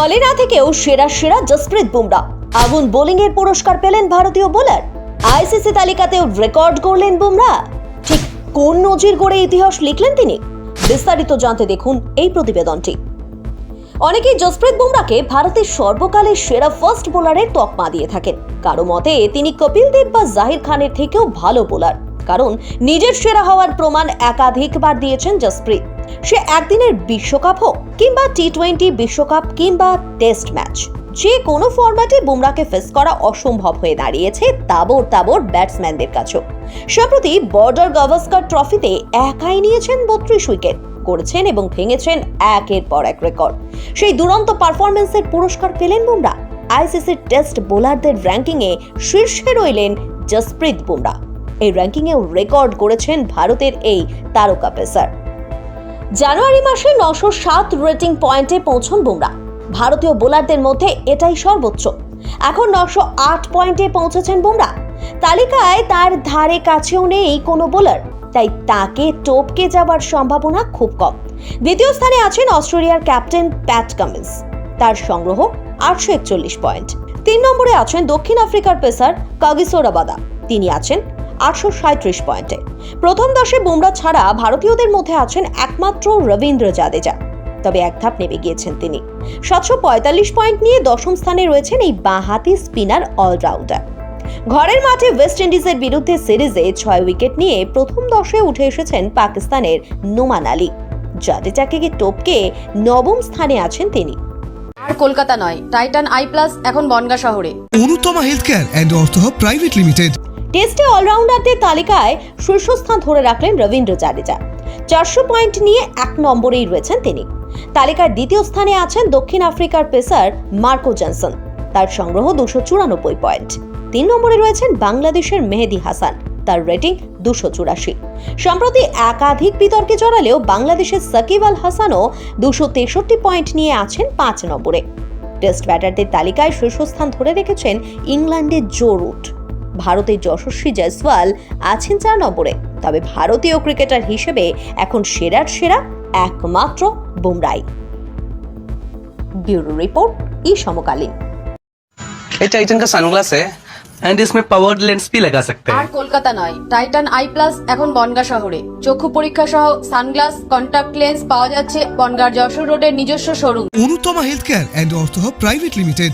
দলে না থেকেও সেরা সেরা জসপ্রীত বুমরা। আগুন বোলিং এর পুরস্কার পেলেন ভারতীয় বোলার। আইসিসি তালিকাতেও রেকর্ড করলেন বুমরা। ঠিক কোন নজির গড়ে ইতিহাস লিখলেন তিনি? বিস্তারিত জানতে দেখুন এই প্রতিবেদনটি। অনেকেই জসপ্রীত বুমরাকে ভারতের সর্বকালের সেরা ফার্স্ট বোলারের তকমা দিয়ে থাকেন। কারও মতে, তিনি কপিল দেব বা জাহির খানের থেকেও ভালো বোলার কারণ নিজের সেরা হওয়ার প্রমাণ একাধিকবার দিয়েছেন জসপ্রীত। সে একদিনের বিশ্বকাপ হোক কিংবা টি টোয়েন্টি বিশ্বকাপ কিংবা টেস্ট ম্যাচ, যে কোনো ফরম্যাটে বুমরাকে ফেস করা অসম্ভব হয়ে দাঁড়িয়েছে তাবর তাবর ব্যাটসম্যানদের কাছেও। সম্প্রতি বর্ডার গাভাস্কার ট্রফিতে একাই নিয়েছেন বত্রিশ উইকেট, করেছেন এবং ভেঙেছেন একের পর এক রেকর্ড। সেই দুরন্ত পারফরমেন্সের পুরস্কার পেলেন বুমরা আইসিসির টেস্ট বোলারদের র্যাঙ্কিংয়ে শীর্ষে রইলেন জসপ্রীত বুমরা এই র্যাঙ্কিংয়েও রেকর্ড করেছেন ভারতের এই তারকা পেসার। জানুয়ারি মাসে নশো সাত রেটিং পয়েন্টে পৌঁছন বুমরা। ভারতীয় বোলারদের মধ্যে এটাই সর্বোচ্চ। এখন নশো আট পয়েন্টে পৌঁছেছেন বুমরা। তালিকায় তার ধারে কাছেও নেই কোনো বোলার, তাই তাকে টপকে যাওয়ার সম্ভাবনা খুব কম। দ্বিতীয় স্থানে আছেন অস্ট্রেলিয়ার ক্যাপ্টেন প্যাট কামিন্স। তার সংগ্রহ আটশো একচল্লিশ পয়েন্ট। তিন নম্বরে আছেন দক্ষিণ আফ্রিকার পেসার কাগিসোরাবাদা। তিনি আছেন আটশো সাঁত্রিশ পয়েন্টে। প্রথম দশে বুমরা ছাড়া ভারতীয়দের মধ্যে আছেন একমাত্র রবীন্দ্র জাদেজা। তবে এক ধাপ নেমে গিয়েছেন তিনি। সাতশো পঁয়তাল্লিশ পয়েন্ট নিয়ে দশম স্থানে রয়েছেন এই বাঁহাতি স্পিনার অলরাউন্ডার। ঘরের মাঠে ওয়েস্ট ইন্ডিজের বিরুদ্ধে সিরিজে ছয় উইকেট নিয়ে প্রথম দশে উঠে এসেছেন পাকিস্তানের নোমান আলী। জাদেজাকে টপকে নবম স্থানে আছেন তিনি। আর কলকাতা নয় টাইটান আই প্লাস এখন বনগা শহরে। Anutama health care and ortho private limited. টেস্টে অলরাউন্ডারদের তালিকায় শীর্ষস্থান ধরে রাখলেন রবীন্দ্র জাডেজা। চারশো পয়েন্ট নিয়ে এক নম্বরেই রয়েছেন তিনি। তালিকার দ্বিতীয় স্থানে আছেন দক্ষিণ আফ্রিকার পেসার মার্কো জনসন। তার সংগ্রহ দুশো চুরানব্বই পয়েন্ট। তিন নম্বরে রয়েছেন বাংলাদেশের মেহেদি হাসান। তার রেটিং দুশো চুরাশি। সম্প্রতি একাধিক বিতর্কে জড়ালেও বাংলাদেশের সাকিব আল হাসানও দুশো তেষট্টি পয়েন্ট নিয়ে আছেন পাঁচ নম্বরে। টেস্ট ব্যাটারদের তালিকায় শীর্ষস্থান ধরে রেখেছেন ইংল্যান্ডের জো রুট। ভারতের যশস্বী জয়সওয়াল আছেন চার নম্বরে তবে ভারতীয় ক্রিকেটার হিসেবে এখন সেরার সেরা একমাত্র বুমরাই ব্যুরো রিপোর্ট ই সমকালীন ये टाइटन का सनग्लास है एंड इसमें पावर्ड लेंस भी लगा सकते আর हैं কলকাতা নয় টাইটান আই প্লাস এখন বনগা শহরে চক্ষু পরীক্ষা সহ সানগ্লাস কন্টাক্ট লেন্স পাওয়া যাচ্ছে বনগার যশোর রোডের নিজস্ব showroom Anutama health care and Artha private limited